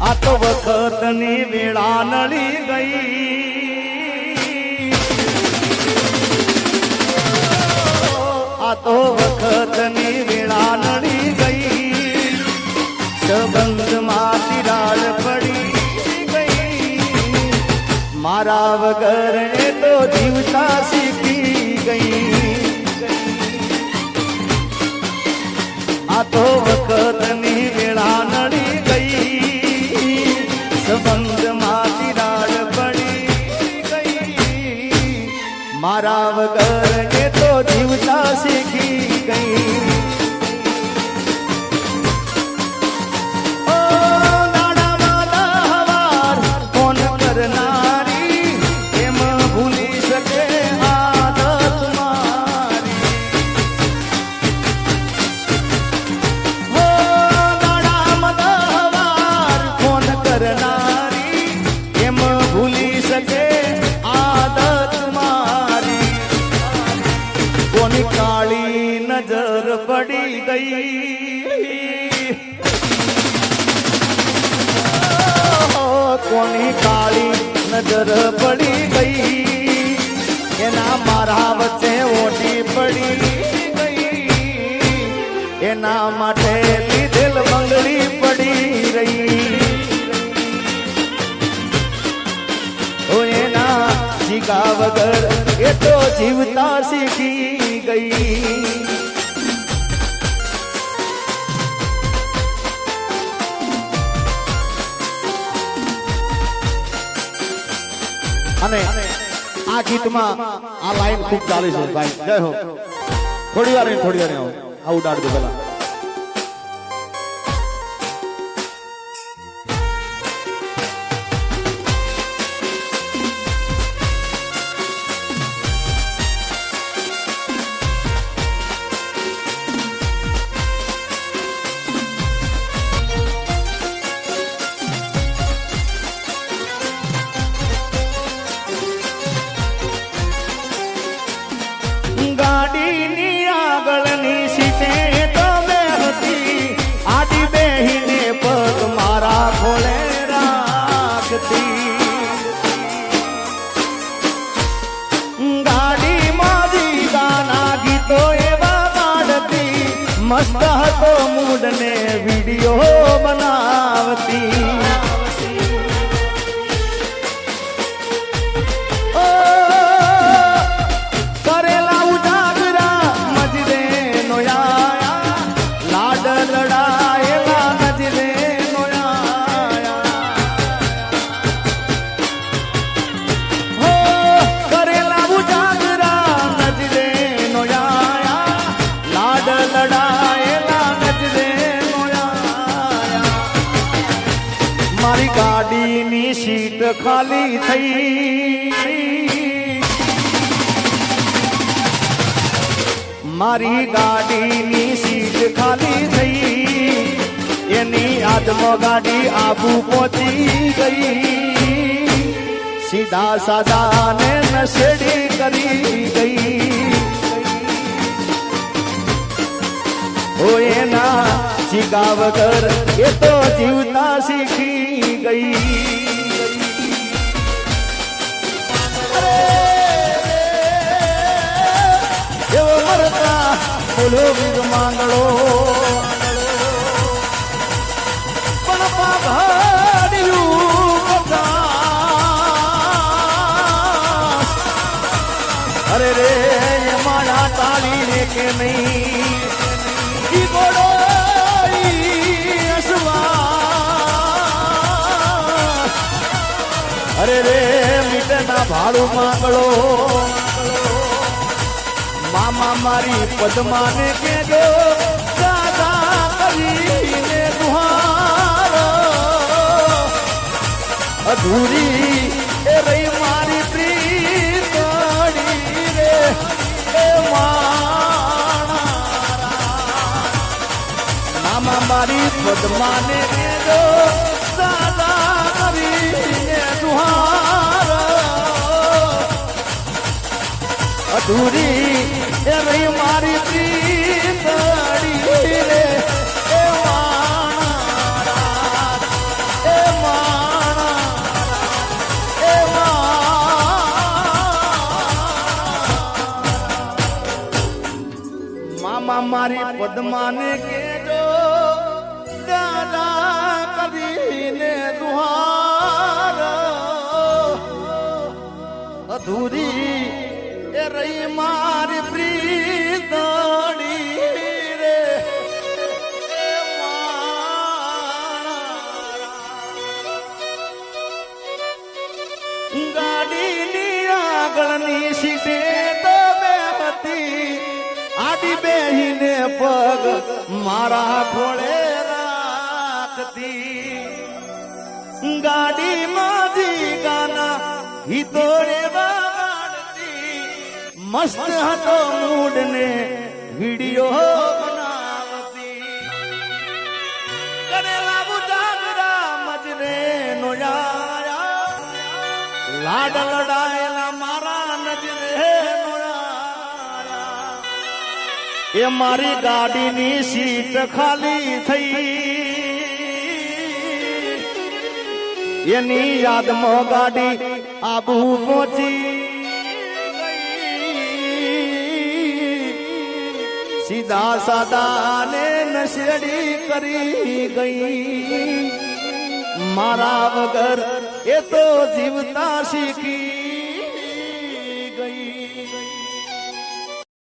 આ તો વખતની વેળા નળી ગઈ. આ તો વખતની મારા વગર એ તો જીવતા શીખી ગઈ. નજર પડી ગઈ. એના મારા વચ્ચે ઓટી પડી ગઈ. એના માટે લીધેલ બંગડી પડી રહી. એના જીગા વગર એ તો જીવતા શીખી ગઈ. અને આ ગીતમાં આ લાઈન ખૂબ ચાલે છે ભાઈ. જય હો. થોડી વાર થોડી વાર આવું. દો પેલા મસ્ત હતો મૂડ ને વીડિયો બનાવતી. ખાલી થઈ મારી ગાડીની સીટ ખાલી થઈ એની આદમો ગાડી આબુ પહોંચી ગઈ સીધા સાદા ને નશેડી કરી ગઈ ઓ એના જીગા વગર એ તો જીવતા શીખી ગઈ બોલો વીર માંગડો પણ પાઘાડ્યું. અરે રે મારા તાળીને કે નહીં. અરે રે મીટના ભાડું મામા મારી પદ્માને કેજો દાદા કરીને દુહાર અધૂરી એ રહી મારી પ્રીતડી રે, એ મામા મારી પદ્માને કેજો દાદા કરીને દુહાર અધૂરી એ રહી મારી પ્રીતડી રે. એ માણા એ માણા એ માણા મામા મારી પદ્માને કેજો અધૂરી રહી મારી પ્રીતડી રે. ગાડીની આગળની સીટે તો બે હતી આડી બેહીને પગ મારા ખોળે રાખતી ગાડીમાં જી ગાના હિતોડે મસ્ત હતો મૂડ ને વિડિયો લાડ લડાયેલા મારા નજરે એ મારી ગાડીની સીટ ખાલી થઈ. એની યાદમાં ગાડી આબુ પહોંચી. સીધા સાદાને નશેડી કરી ગઈ. મારા વગર એ તો જીવતા શીખી.